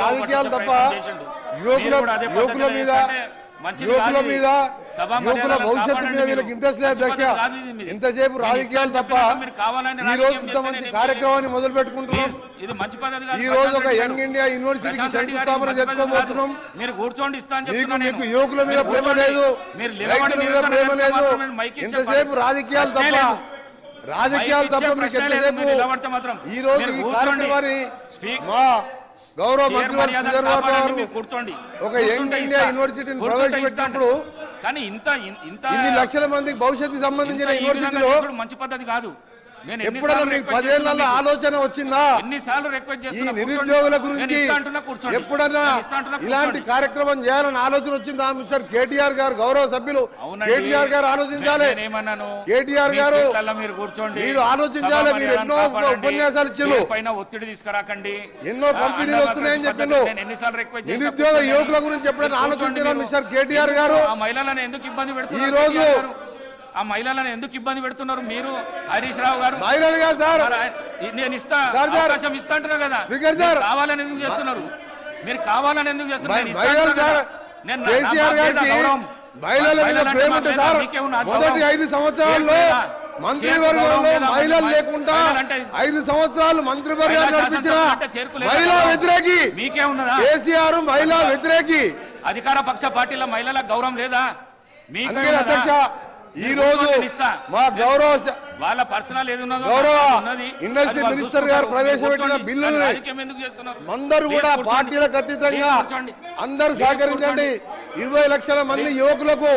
రాజకీయాలు తప్ప. యువకుల యువకుల మీద యువకుల. మీద యువకుల భవిష్యత్తు మీద వీళ్ళకి. ఇంట్రెస్ట్ లేదు. ఇంతసేపు నేను రాజకీయాలు తప్ప ఈ రోజు ఇంత చేస్తే మంచి నేను కార్యక్రమాన్ని మొదలు పెట్టుకుంటున్నాం ఈ రోజు ఒక యంగ్ ఇండియా. యూనివర్సిటీకి శంకుస్థాపన చేసుకోబోతున్నాం మీకు మీకు. యువకుల మీద ప్రేమ. లేదు రైతుల మీద ప్రేమ లేదు పద్ధతి. రాజకీయాలు తప్ప. రాజకీయాలు తప్ప మీకు. ఎంతసేపు. ఈ రోజు ఈ. కార్యక్రమాన్ని మా గౌరవ మంత్రి కూర్చోండి ఒక యంగ్ ఇండియా. యూనివర్సిటీని ప్రవేశపెట్టినప్పుడు. కానీ ఇంత ఇంత లక్షల మందికి భవిష్యత్తు సంబంధించిన యూనివర్సిటీలో మంచి పద్ధతి కాదు ఎప్పుడైనా మీకు పదేళ్ళలో? ఆలోచన వచ్చిందా ఈ. నిరుద్యోగుల గురించి. ఎప్పుడన్నా ఇలాంటి. కార్యక్రమం చేయాలని ఆలోచన వచ్చిందా మిస్టర్ కేటీఆర్ గారు గౌరవ సభ్యులు. కేటీఆర్ గారు ఆలోచించాలి? కేటీఆర్ గారు మీరు కూర్చోండి మీరు ఆలోచించాలి. మీరు ఎన్నో. ఉపన్యాసాలు పైన ఒత్తిడి తీసుకురాకండి ఎన్నో కంపెనీలు వస్తున్నాయని చేసినా నిరుద్యోగ. యువకుల గురించి ఎప్పుడైనా ఆలోచించారా మిస్టర్. కేటీఆర్ గారు ఆ మహిళలను ఎందుకు ఇబ్బంది పెడుతున్నారు ఈ రోజు-? ఆ మహిళలను ఎందుకు ఇబ్బంది పెడుతున్నారు మీరు హరీష్ రావు గారు మహిళలు కాదు సార్ నేను ఇస్తా. అవకాశం ఇస్తా అంటున్నా కదా. కావాలని ఎందుకు చేస్తున్నారు మీరు కావాలని ఎందుకు చేస్తున్నారు నేను మహిళలు మీద. మహిళల ప్రేమ ఉంటే? సార్ మొదటి. ఐదు సంవత్సరాల్లో? మంత్రివర్గంలో? లేకుండా ఐదు సంవత్సరాలు నడిపించిన మహిళా. వ్యతిరేకి కేసీఆర్ మహిళా వ్యతిరేకి అధికార పక్ష పార్టీల మహిళలకు గౌరవం లేదా మీకే? అధ్యక్ష ఈ రోజు. మా గౌరవ వాళ్ళ పర్సనల్ గౌరవ. ఇండస్ట్రీ మినిస్టర్ గారు. ప్రవేశపెట్టిన చేస్తున్నారు అందరూ కూడా. పార్టీలకు అతీతంగా. అందరూ సహకరించండి ఇరవై లక్షల మంది యువకులకు